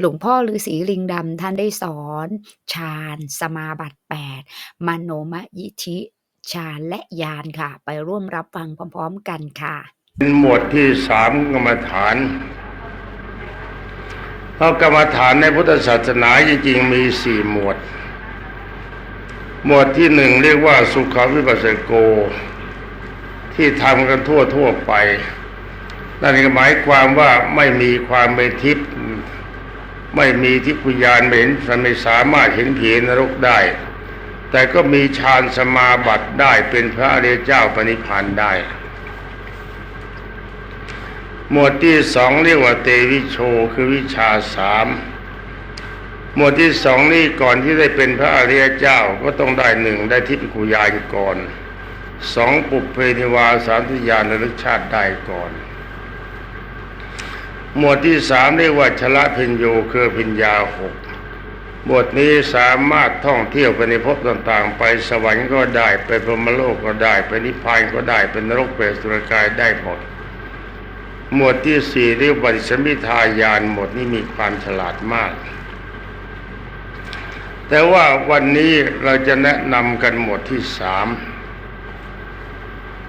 หลวงพ่อฤาษีลิงดำท่านได้สอนฌานสมาบัติ8มโนมยิธิฌานและญาณค่ะ ไปร่วมรับฟังพร้อมๆกันค่ะ เป็นหมวดที่สามกรรมฐานเพราะกรรมฐานในพุทธศาสนาจริงๆมีสี่หมวด หมวดที่หนึ่งเรียกว่าสุขวิปัสสโก ที่ทำกันทั่วทั่วๆไป นั่นก็หมายความว่าไม่มีความเป็นทิพย์ ไม่มีทิพยานเห็นไม่สามารถเห็นผีนรกได้ แต่ก็มีฌานสมาบัติได้เป็นพระอริยเจ้าปณิพานได้ หมวดที่สองเรียกว่าเตวิโชคือวิชาสามหมวดที่สองนี่ก่อนที่ได้เป็นพระอริยเจ้าก็ต้องได้หนึ่งได้ทิพยกุยานก่อนสองปุเพนิวาสามทิยานระลึกชาติได้ก่อน หมวดที่สามเรียกว่าชละพิญโยคือพิญญาหกหมวดนี้สามารถท่องเที่ยวไปในภพต่างๆ ไปสวรรค์ก็ได้ไปพรหมโลกก็ได้ไปนิพพานก็ได้เป็นนรกเปรตสุรกายได้หมด หมวดที่สี่เรียกว่าสมิทายานหมวดนี้มีความฉลาดมาก แต่ว่าวันนี้เราจะแนะนำกันหมวดที่สาม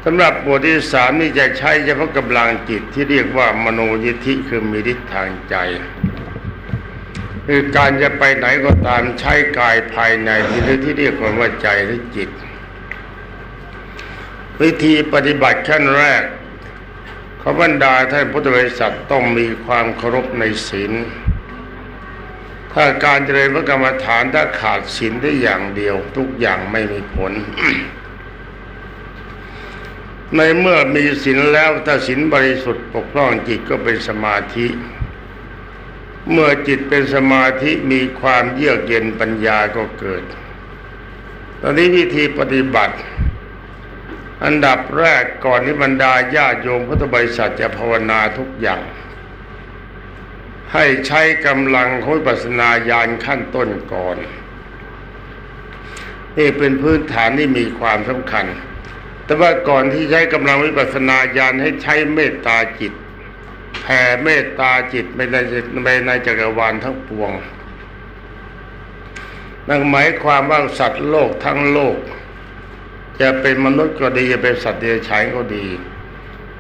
สำหรับหมวดที่สามนี่จะใช้เฉพาะกำลังจิตที่เรียกว่ามโนยิทธิคือมีฤทธิ์ทางใจ คือการจะไปไหนก็ตามใช้กายภายในที่หรือที่เรียกว่าใจหรือจิต วิธีปฏิบัติขั้นแรกขบรรดาท่านพุทธบริษัทต้องมีความเคารพในศีลถ้าการเจริญพระกรรมฐานถ้าขาดศีลได้อย่างเดียว ทุกอย่างไม่มีผล ในเมื่อมีศีลแล้วถ้าศีลบริสุทธิ์ปกป้องจิตก็เป็นสมาธิ เมื่อจิตเป็นสมาธิมีความเยือกเย็นปัญญาก็เกิด ตอนนี้วิธีปฏิบัติ อันดับแรกก่อนที่บรรดาญาโยมพุทธบริษัทจะภาวนาทุกอย่าง ให้ใช้กำลังของปัสนาญาณขั้นต้นก่อน นี่เป็นพื้นฐานที่มีความสำคัญ แต่ว่าก่อนที่ใช้กำลังวิปัสสนาญาณให้ใช้เมตตาจิตแผ่เมตตาจิตไปในไปในจักรวาลทั้งปวงนั่นหมายความว่าสัตว์โลกทั้งโลก จะเป็นมนุษย์ก็ดีจะเป็นสัตว์เดรัจฉานก็ดี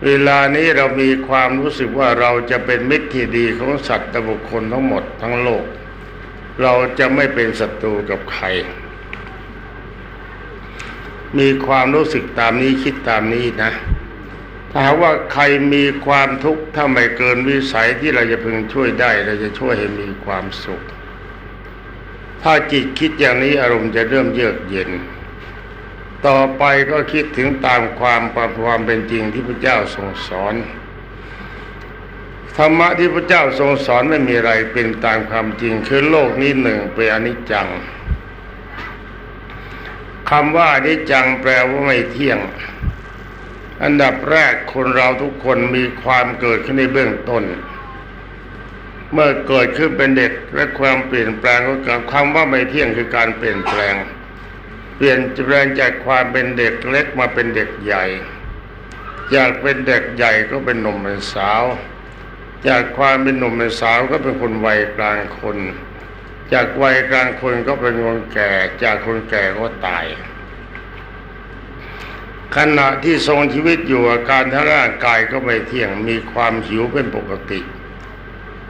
เวลานี้เรามีความรู้สึกว่าเราจะเป็นมิตรที่ดีของสัตว์และบุคคลทั้งหมดทั้งโลก เราจะไม่เป็นศัตรูกับใคร มีความรู้สึกตามนี้คิดตามนี้นะ ถ้าหากว่าใครมีความทุกข์ถ้าไม่เกินวิสัยที่เราจะพึงช่วยได้ เราจะช่วยให้มีความสุข ถ้าจิตคิดอย่างนี้อารมณ์จะเริ่มเยือกเย็น ต่อไปก็คิดถึงตามความความเป็นจริงที่พระเจ้าทรงสอนธรรมะที่พระเจ้าทรงสอนไม่มีอะไรเป็นตามความจริง คือโลกนี้หนึ่งเป็นอนิจจัง คำว่าอนิจจังแปลว่าไม่เที่ยง อันดับแรกคนเราทุกคนมีความเกิดขึ้นในเบื้องต้น เมื่อเกิดขึ้นเป็นเด็กและความเปลี่ยนแปลงก็เกิดคำว่าไม่เที่ยงคือการเปลี่ยนแปลง เปลี่ยนแปลงจากความเป็นเด็กเล็กมาเป็นเด็กใหญ่จากเป็นเด็กใหญ่ก็เป็นหนุ่มเป็นสาว จากความเป็นหนุ่มเป็นสาวก็เป็นคนวัยกลางคน จากวัยกลางคนก็เป็นคนแก่ จากคนแก่ก็ตาย ขณะที่ทรงชีวิตอยู่อาการทั้งร่างกายก็ไม่เที่ยงมีความหิวเป็นปกติ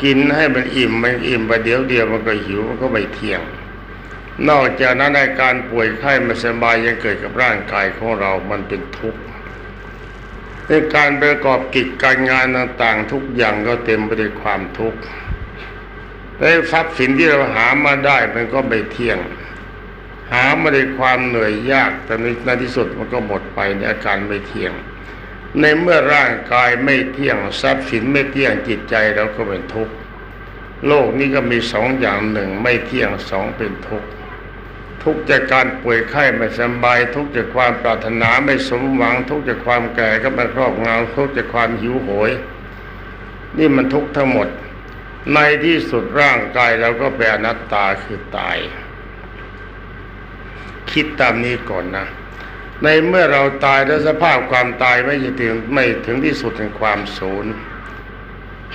กินให้มันอิ่มมันอิ่มไปเดี๋ยวเดียวมันก็หิวมันก็ไม่เที่ยง นอกจากนั้นอาการป่วยไข้ไม่สบายยังเกิดกับร่างกายของเรามันเป็นทุกข์ในการประกอบกิจการงานต่างๆ ทุกอย่างก็เต็มไปด้วยความทุกข์ และทรัพย์สินที่เราหามาได้มันก็ไม่เที่ยง หามาด้วยความเหนื่อยยากแต่ในที่สุดมันก็หมดไปในอาการไม่เที่ยง ในเมื่อร่างกายไม่เที่ยงทรัพย์สินไม่เที่ยงจิตใจเราก็เป็นทุกข์โลกนี้ก็มีสองอย่างหนึ่งไม่เที่ยงสองเป็นทุกข์ทุกข์จากการป่วยไข้ไม่สบาย ทุกข์จากความปรารถนาไม่สมหวัง ทุกข์จากความแก่ก็มาครอบงำทุกข์จากความหิวโหย นี่มันทุกข์ทั้งหมด ในที่สุดร่างกายเราก็เป็นอนัตตาคือตาย คิดตามนี้ก่อนนะ ในเมื่อเราตายแล้วสภาพความตายไม่ถึงไม่ถึงที่สุดแห่งความสูญ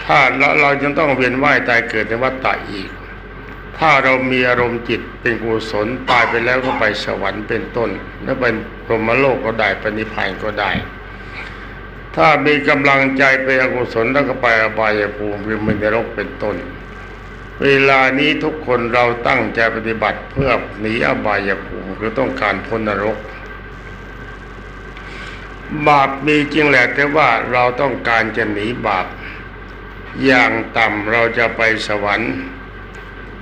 ถ้าเราเราจะต้องเวียนว่ายตายเกิดในวัฏฏะอีก ถ้าเรามีอารมณ์จิตเป็นกุศลตายไปแล้วก็ไปสวรรค์เป็นต้น แล้วเป็นพรหมโลกก็ได้ปณิพพานก็ได้ ถ้ามีกำลังใจไปอกุศลแล้วก็ไปอบายภูมิคือมันนรกเป็นต้น เวลานี้ทุกคนเราตั้งใจปฏิบัติเพื่อหนีอบายภูมิคือต้องการพ้นนรก บาปมีจริงแหละแต่ว่าเราต้องการจะหนีบาป อย่างต่ำเราจะไปสวรรค์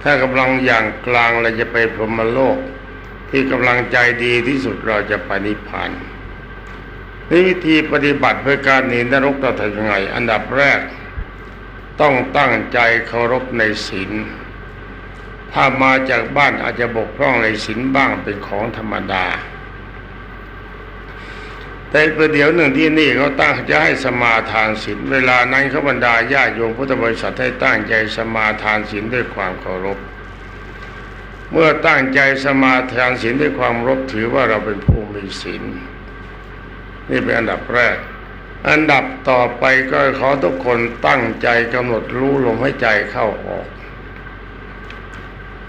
ถ้ากำลังอย่างกลางเราจะไปพรหมโลก ที่กำลังใจดีที่สุดเราจะไปนิพพาน วิธีปฏิบัติเพื่อการหนีนรกเราทำยังไง อันดับแรก ต้องตั้งใจเคารพในศีลถ้ามาจากบ้านอาจจะบกพร่องในศีลบ้างเป็นของธรรมดา แต่ประเดี๋ยวหนึ่งที่นี่เขาตั้งจะให้สมาทานศีลเวลานั้นเขาบรรดาญาโยมพุทธบริษัทให้ตั้งใจสมาทานศีลด้วยความเคารพ เมื่อตั้งใจสมาทานศีลด้วยความเคารพถือว่าเราเป็นผู้มีศีล นี่เป็นอันดับแรก อันดับต่อไปก็ขอทุกคนตั้งใจกำหนดรู้ลมให้ใจเข้าออก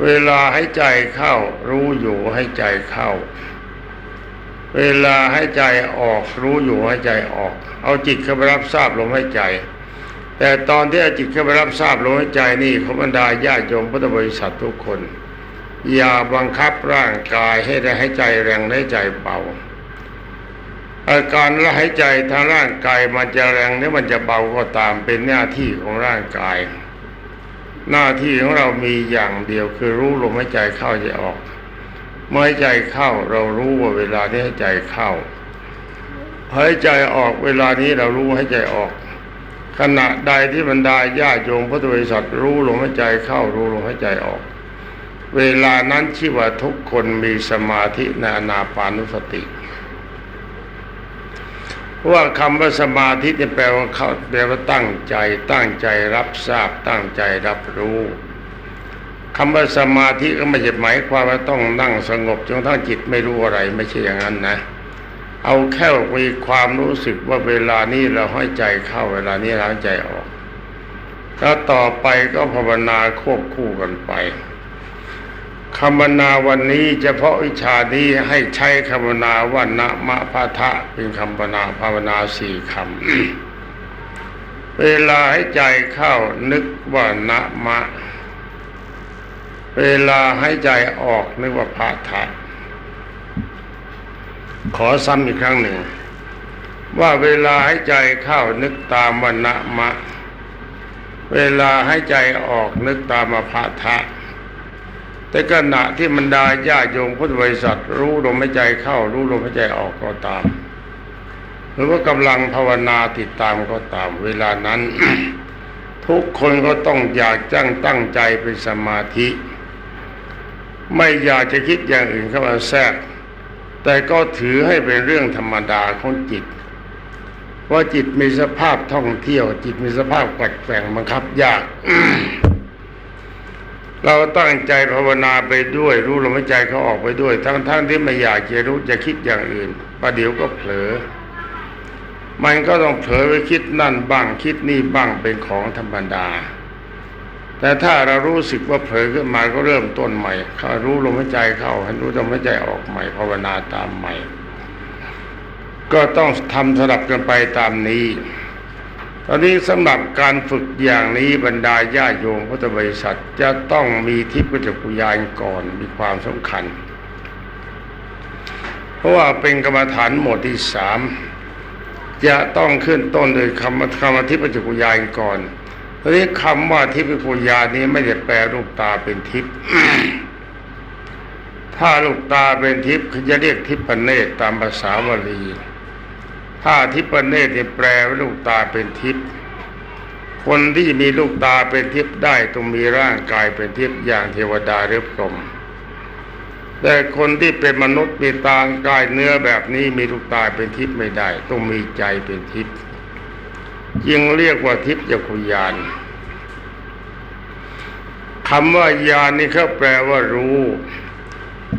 เวลาให้ใจเข้า รู้อยู่ให้ใจเข้า เวลาให้ใจออก รู้อยู่ให้ใจออก เอาจิตเข้าไปรับทราบลมให้ใจ แต่ตอนที่เอาจิตเข้าไปรับทราบลมให้ใจนี่เขาบรรดาญาติโยมพุทธบริษัททุกคนอย่าบังคับร่างกายให้ได้ให้ใจแรงให้ใจเบา อาการละหายใจทางร่างกายมันจะแรงหรือมันจะเบาก็ตามเป็นหน้าที่ของร่างกาย หน้าที่ของเรามีอย่างเดียวคือรู้ลมหายใจเข้าใจออก เมื่อหายใจเข้าเรารู้ว่าเวลาที่หายใจเข้าหายใจออกเวลานี้เรารู้หายใจออก ขณะใดที่บรรดาญาโยมพุทธบริษัทรู้ลมหายใจเข้ารู้ลมหายใจออก เวลานั้นชื่อว่าทุกคนมีสมาธิในอนาปานุสติ ว่าคำว่าสมาธิเนี่ยแปลว่าเขาแปลว่าตั้งใจ ตั้งใจรับทราบ ตั้งใจรับรู้คำว่าสมาธิก็ไม่ใช่หมายความว่าต้องนั่งสงบจนทั่งจิตไม่รู้อะไร ไม่ใช่อย่างนั้นนะ เอาแค่มีความรู้สึกว่าเวลานี้เราห้อยใจเข้าเวลานี้เราห้ใจออกแล้วต่อไปก็ภาวนาควบคู่กันไป คำนาวันนี้เฉพาะวิชานี้ให้ใช้คำนาว่านะมะพะทะเป็นคำภาวนาภาวนาสี่คำ เวลาให้ใจเข้านึกว่านะมะ เวลาให้ใจออกนึกว่าพะทะ ขอซ้ำอีกครั้งหนึ่ง ว่าเวลาให้ใจเข้านึกตามวันนะมะ เวลาให้ใจออกนึกตามมาพะทะ แต่ขณะที่มันดาญาโยมพุทธบริษัท รู้ลมหายใจเข้า รู้ลมหายใจออกก็ตาม หรือว่ากำลังภาวนาติดตามก็ตาม เวลานั้น ทุกคนก็ต้องอยากจ้างตั้งใจเป็นสมาธิ ไม่อยากจะคิดอย่างอื่นเข้ามาแทรก แต่ก็ถือให้เป็นเรื่องธรรมดาของจิตว่าจิตมีสภาพท่องเที่ยว จิตมีสภาพแกว่งแกว่งบังคับยาก เราตั้งใจภาวนาไปด้วย รู้ลมหายใจเขาออกไปด้วย ทั้งๆทที่ไม่อยากจะรู้จะคิดอย่างอื่นประเดี๋ยวก็เผลอ มันก็ต้องเผลอไปคิดนั่นบ้างคิดนี่บ้างเป็นของธรรมดา แต่ถ้าเรารู้สึกว่าเผลอขึ้นมาก็เริ่มต้นใหม่เขารู้ลมหายใจเข้าให้รู้ลมหายใจออกใหม่ภาวนาตามใหม่ ก็ต้องทำสลับกันไปตามนี้ อนนี้สำหรับการฝึกอย่างนี้บรรดาญาโยมพุทธบริษัทจะต้องมีทิพย์จักรยานก่อนมีความสำคัญ เพราะว่าเป็นกรรมฐานหมวดที่สามจะต้องขึ้นต้นโดยคำคำทิพย์จักรยานก่อนตอนนี้คำว่าทิพย์จักรยานนี้ไม่ได้แปลรูปตาเป็นทิพย์ถ้าลูกตาเป็นทิพย์จะเรียกทิพย์เนตรตามภาษาวลี ถ้าทิพเนตรเนี่ยแปลว่าลูกตาเป็นทิพย์คนที่มีลูกตาเป็นทิพย์ได้ต้องมีร่างกายเป็นทิพย์อย่างเทวดาหรือพรหมแต่คนที่เป็นมนุษย์มีตากายเนื้อแบบนี้มีลูกตาเป็นทิพย์ไม่ได้ ต้องมีใจเป็นทิพย์จึงเรียกว่าทิพยคุยานคำว่ายานนี่เขาแปลว่ารู้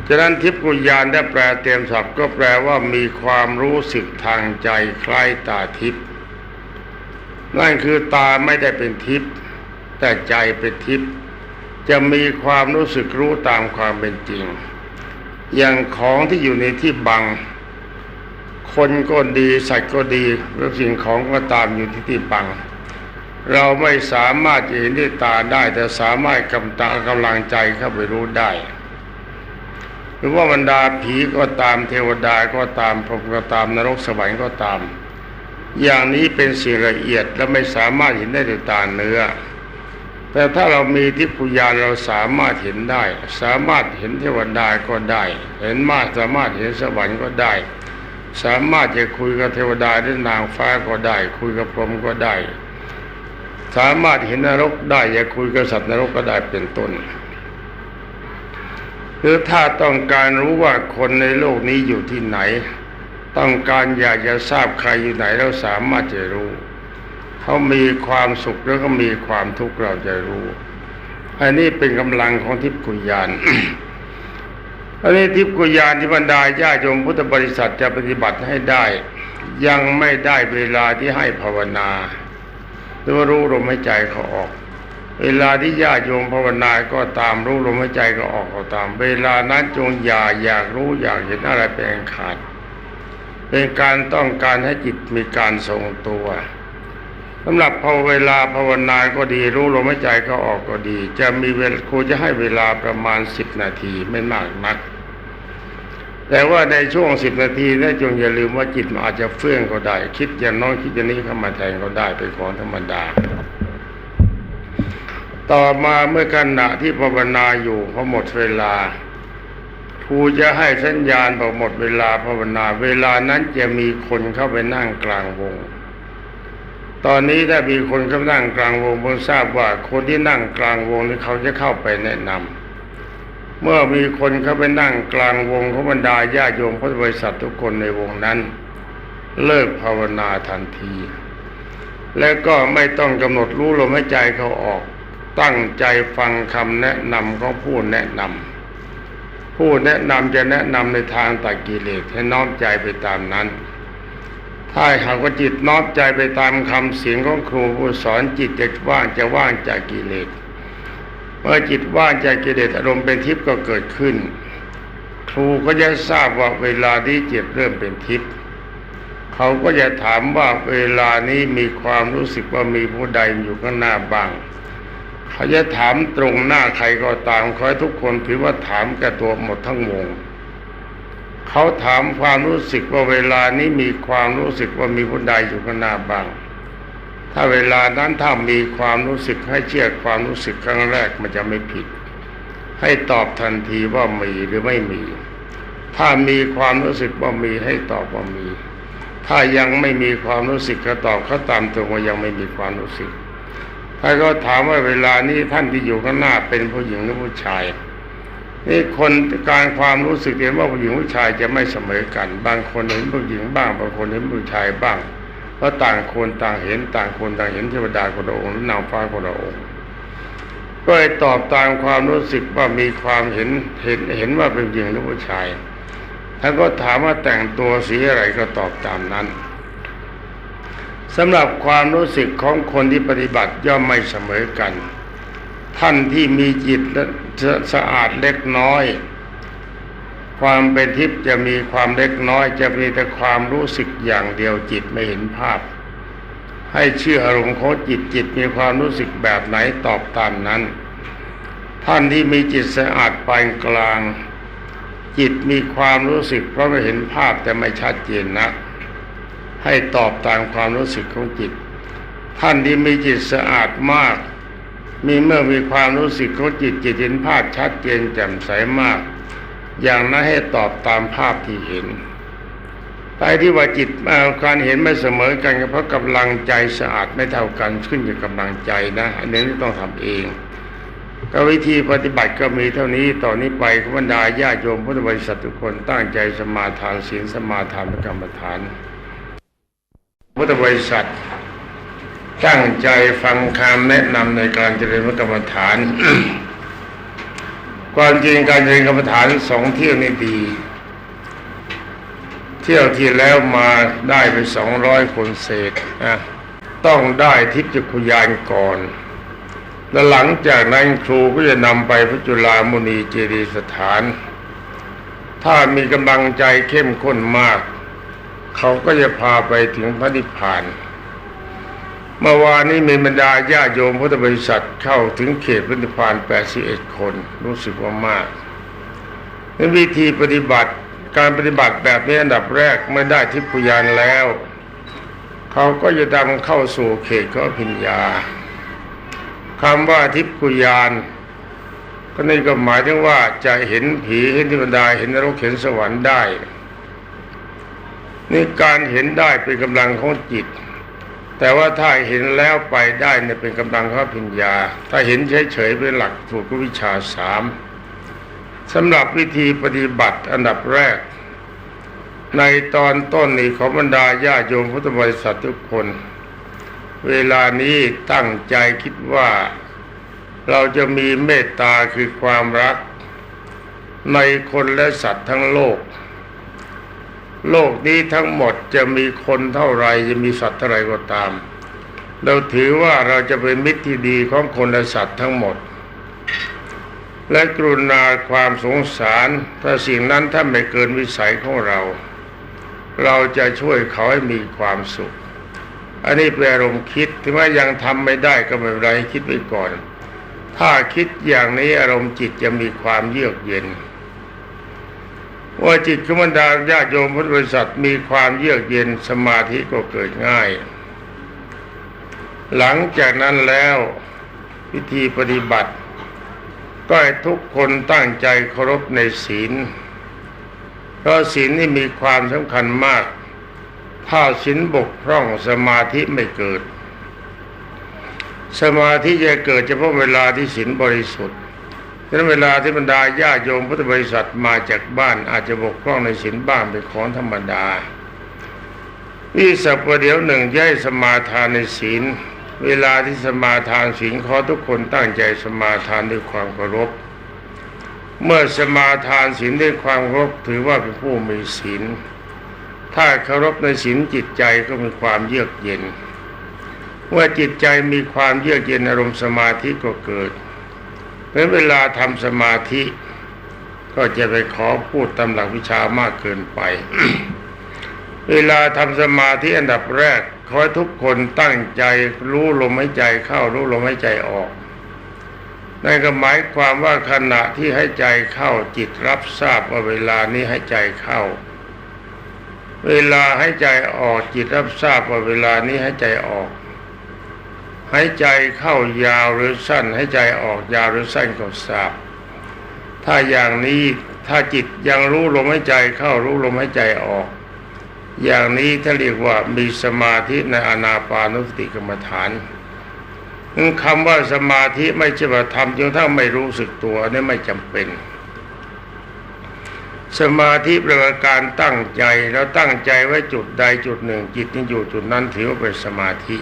ฉะนั้นทิพกุญญาณได้แปลเต็มศัพท์ก็แปลว่ามีความรู้สึกทางใจคล้ายตาทิพย์นั่นคือตาไม่ได้เป็นทิพย์แต่ใจเป็นทิพย์จะมีความรู้สึกรู้ตามความเป็นจริง อย่างของที่อยู่ในที่บัง คนก็ดีสัตว์ก็ดีหรือสิ่งของก็ตามอยู่ที่ที่บัง เราไม่สามารถเห็นด้วยตาได้ แต่สามารถกำตากำลังใจเข้าไปรู้ได้ หรือว่าบรรดาผีก็ตามเทวดาก็ตามพรหมก็ตามนรกสวรรค์ก็ตาม อย่างนี้เป็นสิ่งละเอียดและไม่สามารถเห็นได้ด้วยตาเนื้อ แต่ถ้าเรามีทิพยานเราสามารถเห็นได้ สามารถเห็นเทวดาก็ได้ เห็นมากสามารถเห็นสวรรค์ก็ได้ สามารถจะคุยกับเทวดาหรือนางฟ้าก็ได้ คุยกับพรหมก็ได้ สามารถเห็นนรกได้จะคุยกับสัตว์นรกก็ได้เป็นต้น หรือถ้าต้องการรู้ว่าคนในโลกนี้อยู่ที่ไหน ต้องการอยากจะทราบใครอยู่ไหนเราสามารถจะรู้ เขามีความสุขแล้วก็มีความทุกข์เราจะรู้ อันนี้เป็นกำลังของทิพย์กุญญาณอันนี้ทิพย์กุญญาณที่บรรดาญาโยมพุทธบริษัทจะปฏิบัติให้ได้ ยังไม่ได้เวลาที่ให้ภาวนาหรือรู้ลมหายใจเขาออก เวลาที่ญาติโยมภาวนาก็ตามรู้ลมหายใจก็ออกก็ตาม เวลานั้นจงอย่าอยากรู้อยากเห็นอะไรเป็นอันขาด เป็นการต้องการให้จิตมีการทรงตัวสำหรับพอเวลาภาวนาก็ดีรู้ลมหายใจก็ออกก็ดี จะมีเวลาครูจะให้เวลาประมาณสิบนาทีไม่มากนัก แต่ว่าในช่วงสิบนาทีนั้นจงอย่าลืมว่าจิตมันอาจจะเฟื่องก็ได้ คิดอย่างน้อยคิดอย่างนี้เข้ามาแทนก็ได้เป็นของธรรมดา ต่อมาเมื่อขณะที่ภาวนาอยู่พอหมดเวลาครูจะให้สัญญาณบอกหมดเวลาภาวนา เวลานั้นจะมีคนเข้าไปนั่งกลางวง ตอนนี้ถ้ามีคนเข้านั่งกลางวงผมทราบว่าคนที่นั่งกลางวงนี้เขาจะเข้าไปแนะนำเมื่อมีคนเข้าไปนั่งกลางวงเของบรรดาญาโยมพุทธบริษัททุกคนในวงนั้น เลิกภาวนาทันที และก็ไม่ต้องกำหนดรู้ลมหายใจเขาออก ตั้งใจฟังคำแนะนำของผู้แนะนำผู้แนะนำจะแนะนำในทางตัดกิเลสให้น้อมใจไปตามนั้น ถ้าหากว่าจิตน้อมใจไปตามคำเสียงของครูผู้สอนจิตจะว่างจะว่างจากกิเลสเมื่อจิตว่างจากกิเลสอารมณ์เป็นทิพย์ก็เกิดขึ้น ครูก็จะทราบว่าเวลาที่จิตเริ่มเป็นทิพย์เขาก็จะถามว่าเวลานี้มีความรู้สึกว่ามีผู้ใดอยู่ข้างหน้าบ้าง เขาจะถามตรงหน้าใครก็ตามขอให้ทุกคนถือว่าถามแก่ตัวหมดทั้งวง เขาถามความรู้สึกว่าเวลานี้มีความรู้สึกว่ามีผู้ใดอยู่ข้างหน้าบ้าง ถ้าเวลานั้นถ้ามีความรู้สึกให้เชื่อความรู้สึกครั้งแรกมันจะไม่ผิด ให้ตอบทันทีว่ามีหรือไม่มี ถ้ามีความรู้สึกว่ามีให้ตอบว่ามี ถ้ายังไม่มีความรู้สึกก็ตอบเขาตามตรงว่ายังไม่มีความรู้สึก ถ้าเขาถามว่าเวลานี้ท่านที่อยู่ข้างหน้าเป็นผู้หญิงหรือผู้ชายนี่คนการความรู้สึกเห็นว่าผู้หญิงผู้ชายจะไม่เสมอกัน บางคนเห็นผู้หญิงบ้าง บางคนเห็นผู้ชายบ้างเพราะต่างคนต่างเห็นต่างคนต่างเห็นเทวดาคนละองค์หรือนางฟ้าคนละองค์ก็ให้ตอบตามความรู้สึกว่ามีความเห็นเห็นเห็นว่าเป็นผู้หญิงหรือผู้ชายถ้านก็ถามว่าแต่งตัวสีอะไรก็ตอบตามนั้น สำหรับความรู้สึกของคนที่ปฏิบัติย่อมไม่เสมอกัน ท่านที่มีจิตสะอาดเล็กน้อย ความเป็นทิพย์จะมีความเล็กน้อย จะมีแต่ความรู้สึกอย่างเดียวจิตไม่เห็นภาพ ให้เชื่ออารมณ์ของจิตจิตมีความรู้สึกแบบไหนตอบตามนั้น ท่านที่มีจิตสะอาดปานกลาง จิตมีความรู้สึกเพราะไม่เห็นภาพแต่ไม่ชัดเจนนัก ให้ตอบตามความรู้สึกของจิต ท่านที่มีจิตสะอาดมาก มีเมื่อมีความรู้สึกของจิตจิตเห็นภาพชัดเจนแจ่มใสมาก อย่างนั้นให้ตอบตามภาพที่เห็นแต่ที่ว่าจิตการเห็นไม่เสมอกันเพราะกำลังใจสะอาดไม่เท่ากันขึ้นอยู่กับกำลังใจนะอันนี้ต้องทำเองก็วิธีปฏิบัติก็มีเท่านี้ต่อนนี้ไปขบรรดาญาโยมพุทธบริษัททุกคนตั้งใจสมาทานศีลสมาทานกรรมฐาน พุทธบริษัท ตั้งใจฟังคำแนะนำในการเจริญกรรมฐาน ความจริงการเจริญกรรมฐานสองเที่ยวนี่ดี เที่ยวที่แล้วมาได้ไปสองร้อยคนเศษนะต้องได้ทิพยคุยานก่อน และหลังจากนั้นครูก็จะนำไปพระจุลามุนีเจดีสถาน ถ้ามีกำลังใจเข้มข้นมาก เขาก็จะพาไปถึงพระนิพพาน เมื่อวานนี้มีบรรดาญาโยมพุทธบริษัทเข้าถึงเขตพระนิพพาน81 คน รู้สึกว่ามากในวิธีปฏิบัติการปฏิบัติแบบนี้อันดับแรกเมื่อได้ทิพยานแล้ว เขาก็จะดำเข้าสู่เขตก็พิญญาคำว่าทิพยานก็นี่ก็หมายถึงว่าจะเห็นผีเห็นเทวดาเห็นนรกเห็นสวรรค์ได้ นี่การเห็นได้เป็นกำลังของจิต แต่ว่าถ้าเห็นแล้วไปได้เนี่ยเป็นกำลังของปัญญา ถ้าเห็นเฉยๆเป็นหลักถูกวิชาสามสำหรับวิธีปฏิบัติอันดับแรก ในตอนต้นนี้ของบรรดาญาโยมพุทธบริษัททุกคน เวลานี้ตั้งใจคิดว่าเราจะมีเมตตาคือความรัก ในคนและสัตว์ทั้งโลก โลกนี้ทั้งหมดจะมีคนเท่าไรจะมีสัตว์เท่าไรก็ตาม เราถือว่าเราจะเป็นมิตรที่ดีของคนและสัตว์ทั้งหมด และกรุณาความสงสาร ถ้าสิ่งนั้นถ้าไม่เกินวิสัยของเรา เราจะช่วยเขาให้มีความสุข อันนี้เป็นอารมณ์คิดถึงว่ายังทำไม่ได้ก็ไม่เป็นไรคิดไว้ก่อน ถ้าคิดอย่างนี้อารมณ์จิตจะมีความเยือกเย็น ว่าจิตของบรรดาญาติโยมพุทธบริษัทมีความเยือกเย็นสมาธิก็เกิดง่าย หลังจากนั้นแล้ววิธีปฏิบัติ ก็ให้ทุกคนตั้งใจเคารพในศีล เพราะศีลนี่มีความสำคัญมาก ถ้าศีลบกพร่องสมาธิไม่เกิด สมาธิจะเกิดเฉพาะเวลาที่ศีลบริสุทธิ์ ฉะนั้นเวลาที่บรรดาญาโยมพุทธบริษัทมาจากบ้านอาจจะบกพร่องในศีลบ้างเป็นของธรรมดาวิสัปเดี๋ยวหนึ่งย้ายสมาทานในศีล เวลาที่สมาทานศีลขอทุกคนตั้งใจสมาทานด้วยความเคารพ เมื่อสมาทานศีลด้วยความเคารพถือว่าเป็นผู้มีศีล ถ้าเคารพในศีลจิตใจก็มีความเยือกเย็น เมื่อจิตใจมีความเยือกเย็นอารมณ์สมาธิก็เกิด เพราะเวลาทำสมาธิ ก็จะไปขอพูดตำหลักวิชามากเกินไป เวลาทำสมาธิอันดับแรก ขอให้ทุกคนตั้งใจรู้ลมหายใจเข้ารู้ลมหายใจออกนั่นก็หมายความว่าขณะที่ให้ใจเข้าจิตรับทราบว่าเวลานี้ให้ใจเข้า เวลาให้ใจออกจิตรับทราบว่าเวลานี้ให้ใจออก หายใจเข้ายาวหรือสั้นให้ใจออกยาวหรือสั้นก็ทราบ ถ้าอย่างนี้ถ้าจิตยังรู้ลมหายใจเข้ารู้ลมหายใจออก อย่างนี้ถ้าเรียกว่ามีสมาธิในอนาปานุสติกรรมฐานคำว่าสมาธิไม่ใช่ว่าทำจนทั้งไม่รู้สึกตัวนี่ไม่จำเป็น สมาธิแปลว่าการตั้งใจแล้วตั้งใจไว้จุดใดจุดหนึ่ง จิตที่อยู่จุดนั้นถือว่าเป็นสมาธิ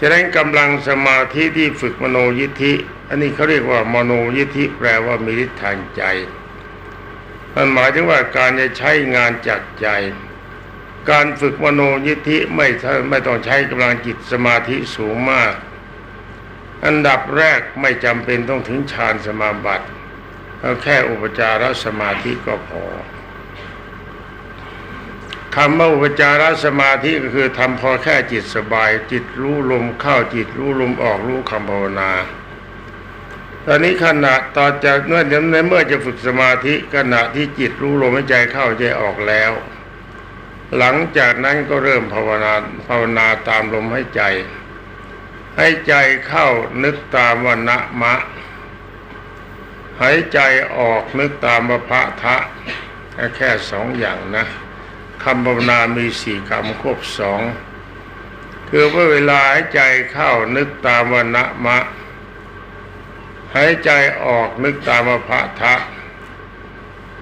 จะได้กำลังสมาธิที่ฝึกมโนยิทธิ อันนี้เขาเรียกว่ามโนยิทธิแปลว่ามีฤทธิ์ทางใจ มันหมายถึงว่าการจะใช้งานจากใจ การฝึกมโนยิทธิไม่ไม่ต้องใช้กำลังจิตสมาธิสูงมาก อันดับแรกไม่จำเป็นต้องถึงฌานสมาบัติเอาแค่อุปจารสมาธิก็พอ คำว่าอุปจารสมาธิก็คือทำพอแค่จิตสบาย จิตรู้ลมเข้าจิตรู้ลมออกรู้คำภาวนา ตอนนี้ขณะตอนจะเมื่อในเมื่อจะฝึกสมาธิขณะที่จิตรู้ลมหายใจเข้าใจออกแล้ว หลังจากนั้นก็เริ่มภาวนาภาวนาตามลมหายใจ ให้ใจเข้านึกตามวันนะมะหายใจออกนึกตามวพะทะแค่สองอย่างนะ คำภาวนามีสี่คำครบสอง คือว่าเวลาหายใจเข้านึกตามวันะมะ หายใจออกนึกตามวพะทะ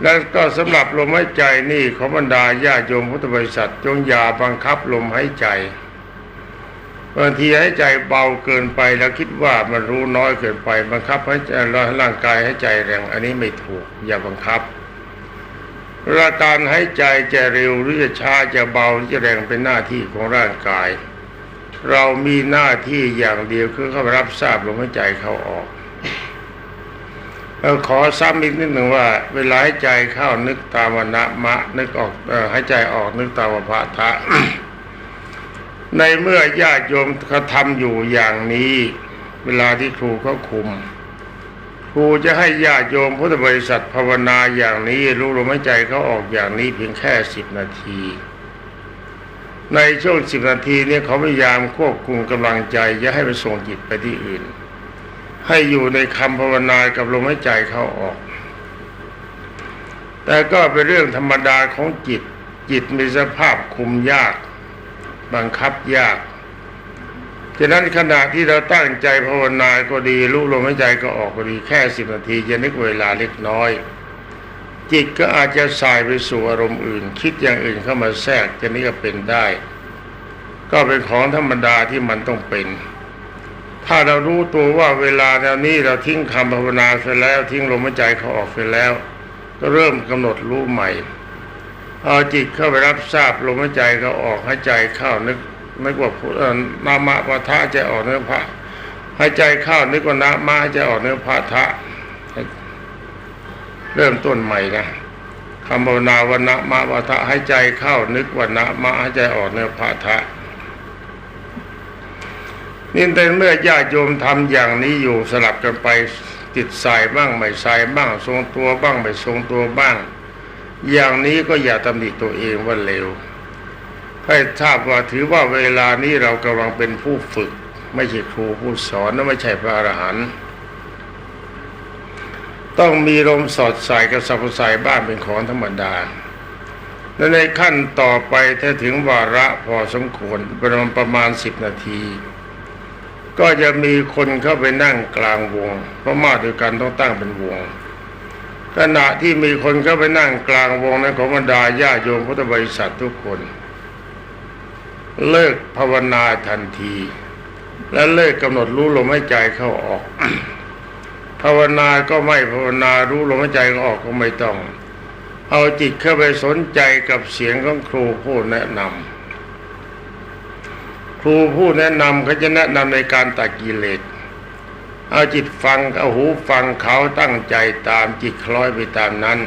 แล้วก็สำหรับลมหายใจนี่ขอบรรดาญาโยมพุทธบริษัทจงอย่าบังคับลมหายใจบางทีหายใจเบาเกินไปแล้วคิดว่ามันรู้น้อยเกินไป บังคับให้ร่างกายให้ใจแรง อันนี้ไม่ถูก อย่าบังคับ ราการหายใจจะเร็วหรือจะช้าจะเบาหรือจะแรงเป็นหน้าที่ของร่างกาย เรามีหน้าที่อย่างเดียวคือเข้ารับทราบลมหายใจเข้าออกเอขอซ้ำอีกนิดหนึ่งว่า เวลาหายใจเข้านึกตามวนะมะ นึกออกหายใจออกนึกตามวพะทะ ในเมื่อญาติโยมเขาทำอยู่อย่างนี้ เวลาที่ครูเขาคุม ครูจะให้ญาติโยมพุทธบริษัทภาวนาอย่างนี้ รู้ลมหายใจเขาออกอย่างนี้เพียงแค่สิบนาที ในช่วงสิบนาทีนี้เขาพยายามควบคุมกำลังใจอย่าให้ไปส่งจิตไปที่อื่น ให้อยู่ในคำภาวนากับลมหายใจเขาออก แต่ก็เป็นเรื่องธรรมดาของจิตจิตมีสภาพคุมยาก บังคับยาก ฉะนั้นขณะที่เราตั้งใจภาวนาก็ดีรู้ลมหายใจก็ออกก็ดีแค่สิบนาทีจะนึกเวลาเล็กน้อย จิตก็อาจจะสายไปสู่อารมณ์อื่น คิดอย่างอื่นเข้ามาแทรกจะนี้ก็เป็นได้ ก็เป็นของธรรมดาที่มันต้องเป็น ถ้าเรารู้ตัวว่าเวลาแนวนี้เราทิ้งคำภาวนาไปแล้ว ทิ้งลมหายใจเขาออกไปแล้ว ก็เริ่มกำหนดรู้ใหม่เอาจิตเข้าไปรับทราบลมหายใจเขาออกหายใจเข้านึก นึกว่าพุทธนามะวะทะใจออกเนื้อพระหายใจเข้านึกว่านะมะหาใจออกเนื้อพระทะ เริ่มต้นใหม่นะคำภาวนาวันนะมะวะทะหายใจเข้านึกวันนะมะหายใจออกเนื้อพระทะนี่แต่เมื่อญาติโยมทำอย่างนี้อยู่สลับกันไปติดสายบ้างไม่สายบ้าง ทรงตัวบ้างไม่ทรงตัวบ้าง อย่างนี้ก็อย่าตำหนิตัวเองว่าเลว ให้ทราบว่าถือว่าเวลานี้เรากำลังเป็นผู้ฝึก ไม่ใช่ครูผู้สอนและไม่ใช่พระอรหันต์ต้องมีลมสอดใส่กับสัพพสายบ้านเป็นของธรรมดา และในขั้นต่อไปถ้าถึงวาระพอสมควรประมาณประมาณสิบนาที ก็จะมีคนเข้าไปนั่งกลางวง เพราะมาด้วยกันต้องตั้งเป็นวง ขณะที่มีคนเข้าไปนั่งกลางวงนั้นของบรรดาญาโยมพุทธบริษัททุกคน เลิกภาวนาทันที และเลิกกำหนดรู้ลมหายใจเข้าออก ภาวนาก็ไม่ภาวนารู้ลมหายใจออกก็ไม่ต้อง เอาจิตเข้าไปสนใจกับเสียงของครูผู้แนะนำครูผู้แนะนำเขาจะแนะนำในการตัดกิเลสเอาจิตฟังเอาหูฟังเขาตั้งใจตามจิตคล้อยไปตามนั้น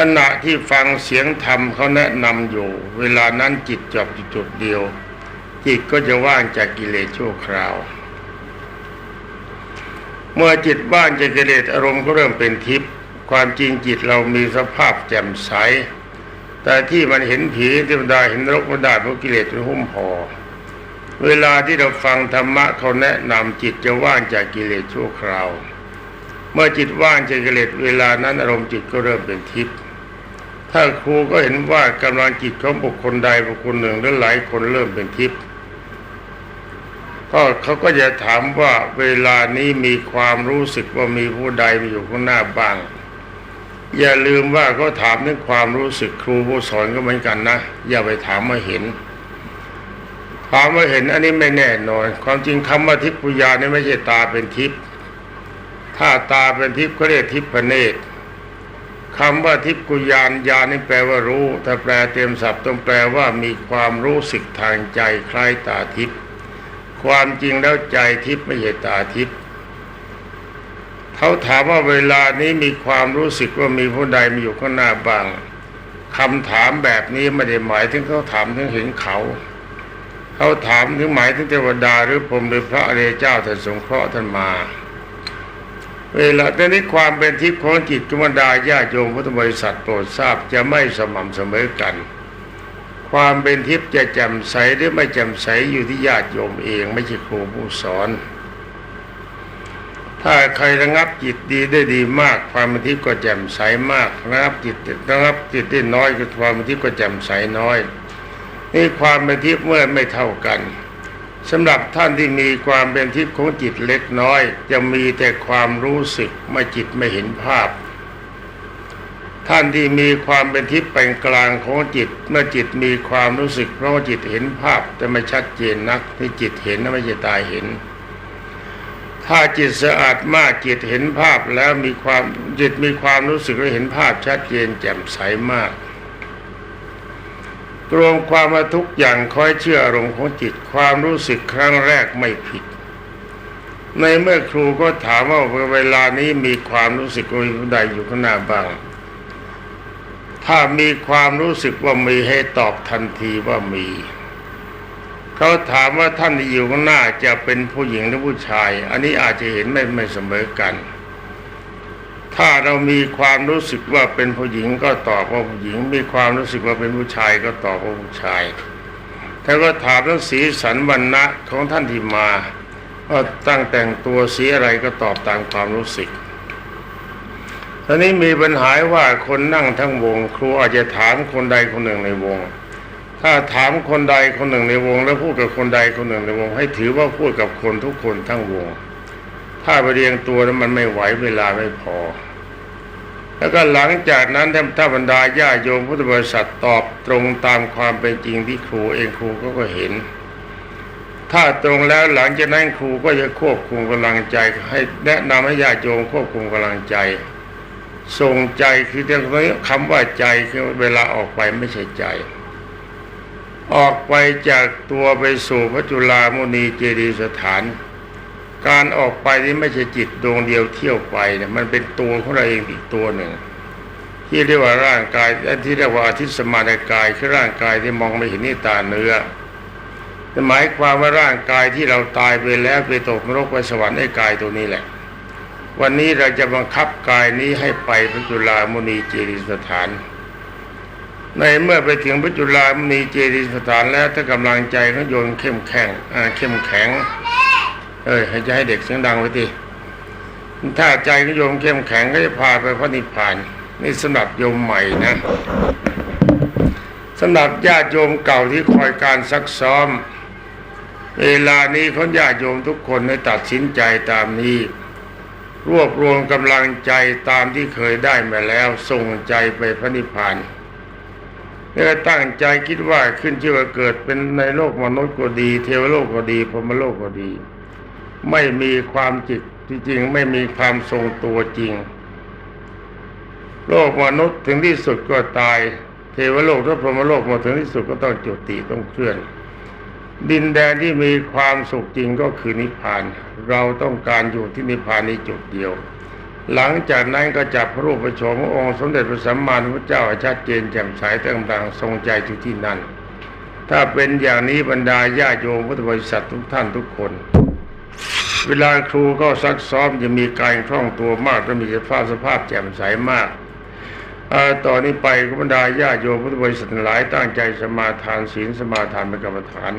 ขณะที่ฟังเสียงธรรมเขาแนะนำอยู่ เวลานั้นจิตจบจุดเดียว จิตก็จะว่างจากกิเลสชั่วคราว เมื่อจิตว่างจากกิเลสอารมณ์ก็เริ่มเป็นทิพย์ความจริงจิตเรามีสภาพแจ่มใส แต่ที่มันเห็นผีเทวดาเห็นรกมันได้เพราะกิเลสมันหุ้มห่อเวลาที่เราฟังธรรมะเขาแนะนำจิตจะว่างจากกิเลสชั่วคราว เมื่อจิตว่างจากกิเลสเวลานั้นอารมณ์จิตก็เริ่มเป็นทิพย์ ถ้าครูก็เห็นว่ากำลังจิตของบุคคลใดบุคคลหนึ่งหรือหลายคนเริ่มเป็นทิพย์ก็เขาก็จะถามว่าเวลานี้มีความรู้สึกว่ามีผู้ใดมาอยู่ข้างหน้าบ้าง อย่าลืมว่าเขาถามถึงความรู้สึกครูผู้สอนก็เหมือนกันนะ อย่าไปถามมาเห็นถามว่าเห็นอันนี้ไม่แน่นอน ความจริงคำว่าทิพยานี่ไม่ใช่ตาเป็นทิพย์ถ้าตาเป็นทิพย์เขาเรียกทิพเนตร คำว่าทิพกุยานยานนี่แปลว่ารู้ ถ้าแปลเต็มศัพท์ต้องแปลว่ามีความรู้สึกทางใจคล้ายตาทิพย์ความจริงแล้วใจทิพย์ไม่ใช่ตาทิพย์เขาถามว่าเวลานี้มีความรู้สึกว่ามีผู้ใดมีอยู่ข้างหน้าบ้างคำถามแบบนี้ไม่ได้หมายถึงเขาถามถึงเห็นเขา เขาถามถึงหมายถึงเทวดาหรือพรหมหรือพระอริยเจ้าท่านสงเคราะห์ท่านมา เวลาแต่นี้ความเป็นทิพย์ของจิตธรรมดาญาโยมพุทธบริษัทโปรดทราบจะไม่สม่ำเสมอกัน ความเป็นทิพย์จะแจ่มใสหรือไม่แจ่มใสอยู่ที่ญาติโยมเองไม่ใช่ครูผู้สอน ถ้าใครระงับจิตดีได้ดีมาก ความเป็นทิพย์ก็แจ่มใสมากระงับจิตระงับจิตได้น้อยก็ความเป็นทิพย์ก็แจ่มใสน้อยนี่ความเป็นทิพย์เมื่อไม่เท่ากัน สำหรับท่านที่มีความเป็นทิพย์ของจิตเล็กน้อย จะมีแต่ความรู้สึกไม่จิตไม่เห็นภาพ ท่านที่มีความเป็นทิพย์เป็นกลางของจิต เมื่อจิตมีความรู้สึกเพราะจิตเห็นภาพแต่ไม่ชัดเจนนักที่จิตเห็นนะไม่ใช่ตาเห็น ถ้าจิตสะอาดมากจิตเห็นภาพแล้วมีความจิตมีความรู้สึกและเห็นภาพชัดเจนแจ่มใสมาก รวมความว่าทุกอย่างคอยเชื่ออารมณ์ของจิตความรู้สึกครั้งแรกไม่ผิด ในเมื่อครูก็ถามว่าเวลานี้มีความรู้สึกว่าผู้ใดอยู่ข้างหน้าบ้าง ถ้ามีความรู้สึกว่ามีให้ตอบทันทีว่ามี เขาถามว่าท่านที่อยู่ข้างหน้าจะเป็นผู้หญิงหรือผู้ชาย อันนี้อาจจะเห็นไม่ไม่เสมอกัน ถ้าเรามีความรู้สึกว่าเป็นผู้หญิงก็ตอบว่าผู้หญิง มีความรู้สึกว่าเป็นผู้ชายก็ตอบว่าผู้ชายถ้าก็ถามเรื่องสีสันวันณะของท่านที่มาว่าตั้งแต่งตัวสีอะไรก็ตอบตามความรู้สึกตอนนี้มีปัญหาว่าคนนั่งทั้งวง ครูอาจจะถามคนใดคนหนึ่งในวง ถ้าถามคนใดคนหนึ่งในวง แล้วพูดกับคนใดคนหนึ่งในวง ให้ถือว่าพูดกับคนทุกคนทั้งวง ถ้าไปเรียงตัวแล้วมันไม่ไหวเวลาไม่พอ แล้วก็หลังจากนั้นถ้าบรรดาญาโยมพุทธบริษัทตอบตรงตามความเป็นจริงที่ครูเองครูก็ก็เห็น ถ้าตรงแล้วหลังจากนั้นครูก็จะควบคุมกำลังใจ ให้แนะนำให้ญาโยมควบคุมกำลังใจส่งใจคือเรื่องนี้คำว่าใจคือเวลาออกไปไม่ใช่ใจ ออกไปจากตัวไปสู่พระจุลามุนีเจดีสถาน การออกไปนี่ไม่ใช่จิตดวงเดียวเที่ยวไปเนี่ยมันเป็นตัวของเราเองอีกตัวหนึ่ง ที่เรียกว่าร่างกายและที่เรียกว่าอาทิตสมานกายคือร่างกายที่มองไม่เห็นนี่ตาเนื้อหมายความว่าร่างกายที่เราตายไปแล้วไปตกนรกไปสวรรค์ไอ้กายตัวนี้แหละ วันนี้เราจะบังคับกายนี้ให้ไปพระจุลามุนีเจดีสถาน ในเมื่อไปถึงพระจุลามณีเจดีสถานแล้วถ้ากำลังใจเขาโยนเข้มแข็งเข้มแข็ง เอ้ยให้ให้เด็กเสียงดังไว้ทีถ้าใจโยมเข้มแข็งก็จะพาไปพระนิพพาน นี่สำหรับโยมใหม่นะสำหรับญาติโยมเก่าที่คอยการซักซ้อม เวลานี้เขาญาติโยมทุกคนให้ตัดสินใจตามนี้ รวบรวมกำลังใจตามที่เคยได้มาแล้วส่งใจไปพระนิพพานเมื่อตั้งใจคิดว่าขึ้นชื่อว่าเกิดเป็นในโลกมนุษย์ก็ดี เทวโลกก็ดีพรมโลกก็ดี ไม่มีความจิตที่จริงไม่มีความทรงตัวจริง โลกมนุษย์ถึงที่สุดก็ตาย เทวโลกและพรหมโลกมาถึงที่สุดก็ต้องจุติต้องเคลื่อน ดินแดนที่มีความสุขจริงก็คือนิพพาน เราต้องการอยู่ที่นิพพานนี้จุดเดียว หลังจากนั้นก็จับพระรูปประชมพระองค์สมเด็จพระสัมมาสัมพุทธเจ้าชัดเจนแจ่มใสต่างๆทรงใจอยู่ที่นั่นถ้าเป็นอย่างนี้บรรดาญาโยมพุทธบริษัททุกท่านทุกคน เวลาครูก็ซักซ้อมจะมีการคล่องตัวมากและมีสภาพสภาพแจ่มใสมากาต่อนนี้ไปก็บรรดาญาโยมพุทธบริษัทหลายตั้งใจสมาทานศีลสมาทานเป็นกรรมฐาน